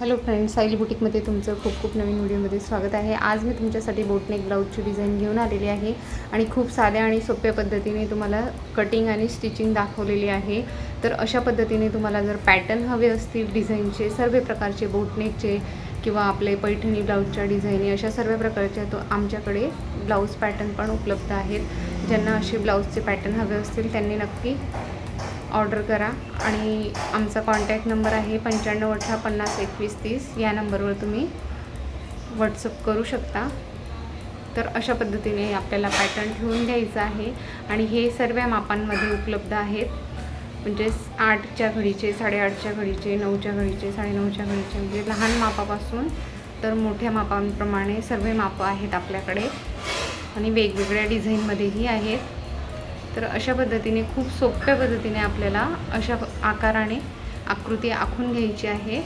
Hello friends Sail बुटीकमध्ये तुमचं खूप खूप नवीन व्हिडिओमध्ये स्वागत आहे. आज मी तुमच्यासाठी बोटनेक ब्लाऊजची डिझाईन घेऊन आलेली आहे आणि खूप साध्या आणि सोप्या पद्धतीने तुम्हाला कटिंग आणि स्टिचिंग दाखवलेली आहे. तर अशा पद्धतीने तुम्हाला जर पॅटर्न हवे असतील डिझाईनचे सर्व प्रकारचे बोटनेकचे किंवा आपले पैठणी ब्लाऊजच्या डिझाईनी अशा सर्व प्रकारच्या तो आमच्याकडे ब्लाऊज पॅटर्न पण उपलब्ध आहेत. ज्यांना असे ब्लाऊजचे पॅटर्न हवे असतील त्यांनी नक्की ऑर्डर करा. आणि आमचा कॉन्टॅक्ट नंबर आहे पंच्याण्णव अठरा पन्नास एकवीस तीस. या नंबरवर तुम्ही व्हॉट्सअप करू शकता. तर अशा पद्धतीने आपल्याला पॅटर्न ठेवून घ्यायचा आहे. आणि हे सर्व मापांमध्ये उपलब्ध आहेत. म्हणजे आठच्या घडीचे साडेआठच्या घडीचे नऊच्या घडीचे साडेनऊच्या घडीचे म्हणजे लहान मापापासून तर मोठ्या मापांप्रमाणे सर्व मापं आहेत आपल्याकडे. आणि वेगवेगळ्या डिझाईनमध्येही आहेत. तर अशा पद्धतीने खूप सोप्या पद्धतीने आपल्याला अशा आकाराने आकृती आखून घ्यायची आहे.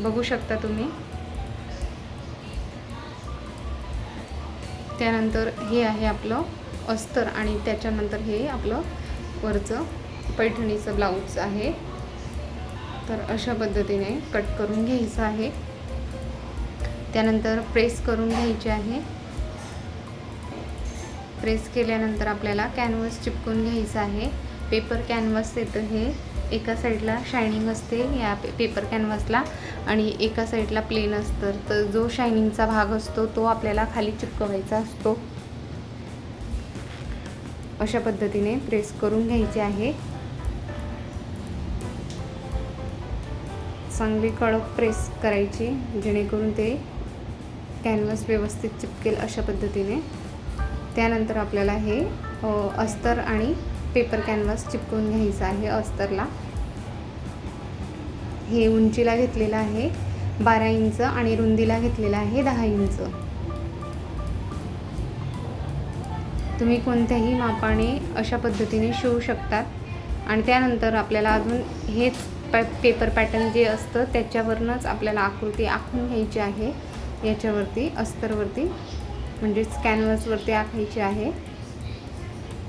बघू शकता तुम्ही. त्यानंतर हे आहे आपलं अस्तर आणि त्याच्यानंतर हे आपलं वरचं पैठणीचं ब्लाऊज आहे. तर अशा पद्धतीने कट करून घ्यायचं आहे. त्यानंतर प्रेस करून घ्यायचे आहे. प्रेस केल्यानंतर आपल्याला कॅनव्हस चिपकून घ्यायचं आहे. पेपर कॅनव्हस येतं हे. एका साईडला शायनिंग असते या पे पेपर कॅनव्हसला आणि एका साईडला प्लेन असतं. तर जो शायनिंगचा भाग असतो तो आपल्याला खाली चिपकवायचा असतो. अशा पद्धतीने प्रेस करून घ्यायचे आहे. चांगली कडक प्रेस करायची जेणेकरून ते कॅनव्हस व्यवस्थित चिपकेल अशा पद्धतीने. त्यानंतर आपल्याला हे अस्तर आणि पेपर कॅनव्हास चिपकून घ्यायचं आहे अस्तरला. हे उंचीला घेतलेलं आहे बारा इंच आणि रुंदीला घेतलेलं आहे दहा इंच. तुम्ही कोणत्याही मापाने अशा पद्धतीने शिवू शकतात. आणि त्यानंतर आपल्याला अजून हेच पॅ पेपर पॅटर्न जे असतं त्याच्यावरनंच आपल्याला आकृती आखून घ्यायची आहे. याच्यावरती अस्तरवरती म्हणजेच कॅनव्हसवरती आखायची आहे.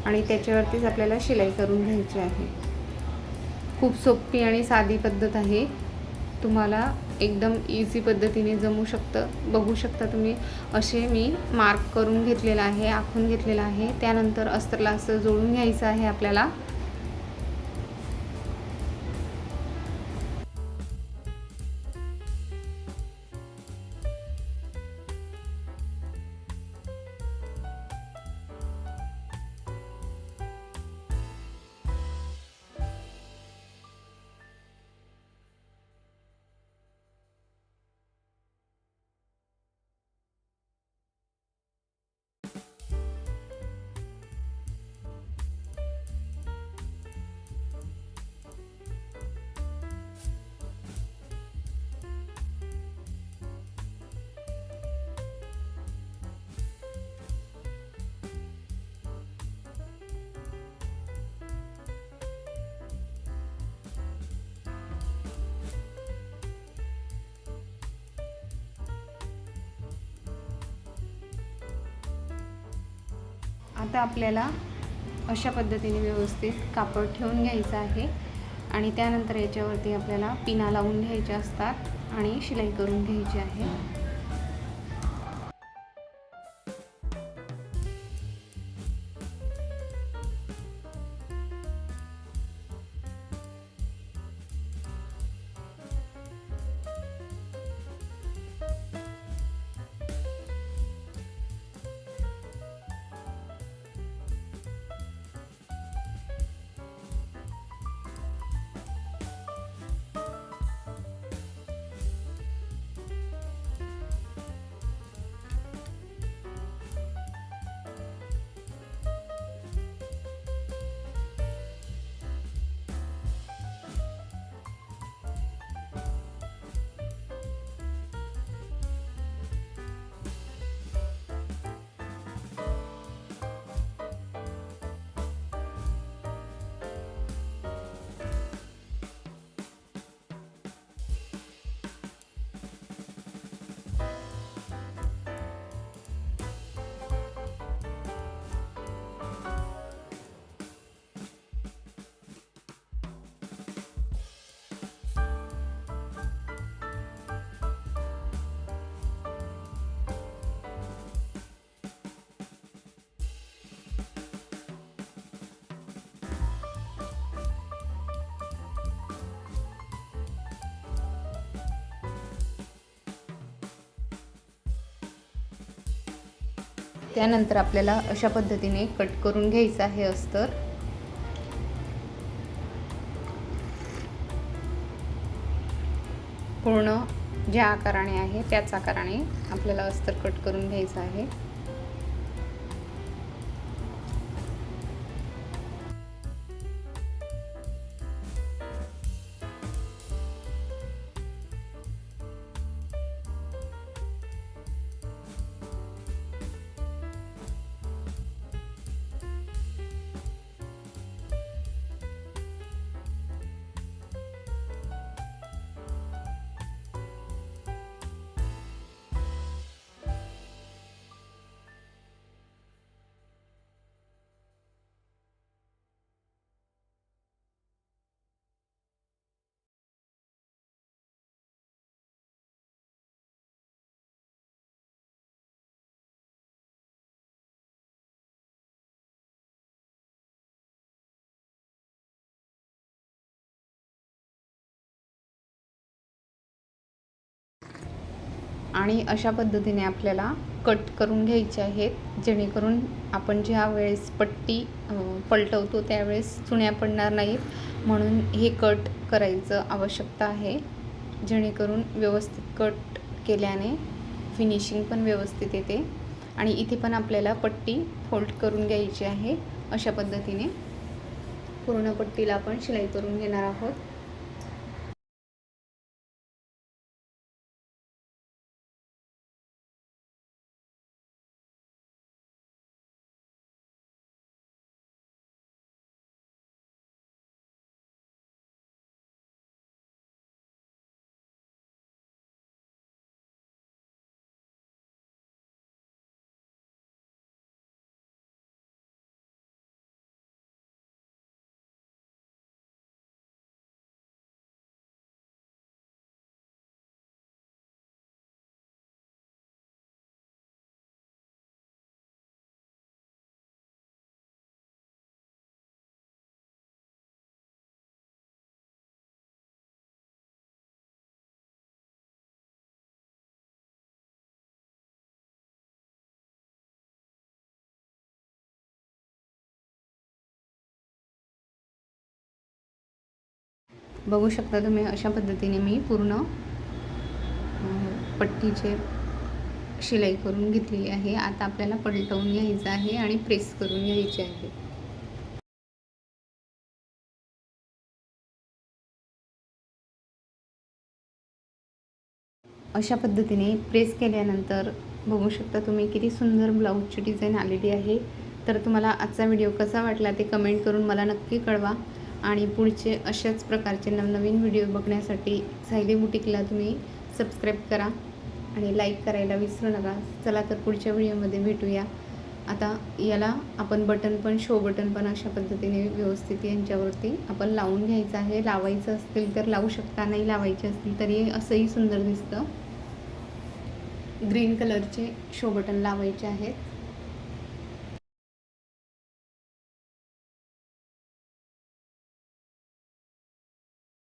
आणि त्याच्यावरतीच आपल्याला शिलाई करून घ्यायची आहे. खूप सोपी आणि साधी पद्धत आहे. तुम्हाला एकदम इझी पद्धतीने जमू शकतं. बघू शकता तुम्ही असे मी मार्क करून घेतलेला आहे आखून घेतलेला आहे. त्यानंतर अस्त्रला असं जोडून घ्यायचं आहे आपल्याला. आता आपल्याला अशा पद्धतीने व्यवस्थित कापड ठेवून घ्यायचं आहे. आणि त्यानंतर याच्यावरती आपल्याला पिना लावून घ्यायच्या असतात आणि शिलाई करून घ्यायची आहे. त्यानंतर आपल्याला अशा पद्धतीने कट करून घ्यायचं आहे अस्तर. पूर्ण ज्या आकाराने आहे त्याच आकाराने आपल्याला अस्तर कट करून घ्यायचं आहे. आणि अशा पद्धतीने आपल्याला कट करून घ्यायचे आहेत जेणेकरून आपण ज्या वेळेस पट्टी पलटवतो त्यावेळेस चुण्या पडणार नाहीत. म्हणून हे कट करायचं आवश्यकता आहे जेणेकरून व्यवस्थित कट केल्याने फिनिशिंग पण व्यवस्थित येते. आणि इथे पण आपल्याला पट्टी फोल्ड करून घ्यायची आहे अशा पद्धतीने. पूर्ण पट्टीला आपण शिलाई करून घेणार आहोत. बघू शकता तुम्ही अशा पद्धतीने मी पूर्ण पट्टीचे शिलाई करून घेतलेली आहे. आता आपल्याला पलटवून घ्यायचं आहे आणि प्रेस करून घ्यायचे आहे. अशा पद्धतीने प्रेस केल्यानंतर बघू शकता तुम्ही किती सुंदर ब्लाऊजची डिझाईन आलेली आहे. तर तुम्हाला आजचा व्हिडिओ कसा वाटला ते कमेंट करून मला नक्की कळवा. आणि पुढचे अशाच प्रकारचे नवनवीन व्हिडिओ बघण्यासाठी सायली बुटिकला तुम्ही सबस्क्राईब करा आणि लाईक करायला विसरू नका. चला तर पुढच्या व्हिडिओमध्ये भेटूया. आता याला आपण बटन पण शो बटन पण अशा पद्धतीने व्यवस्थित यांच्यावरती आपण लावून घ्यायचं आहे. लावायचं असतील तर लावू शकता नाही लावायचे असतील तरी असंही सुंदर दिसतं. ग्रीन कलरचे शो बटन लावायचे आहेत.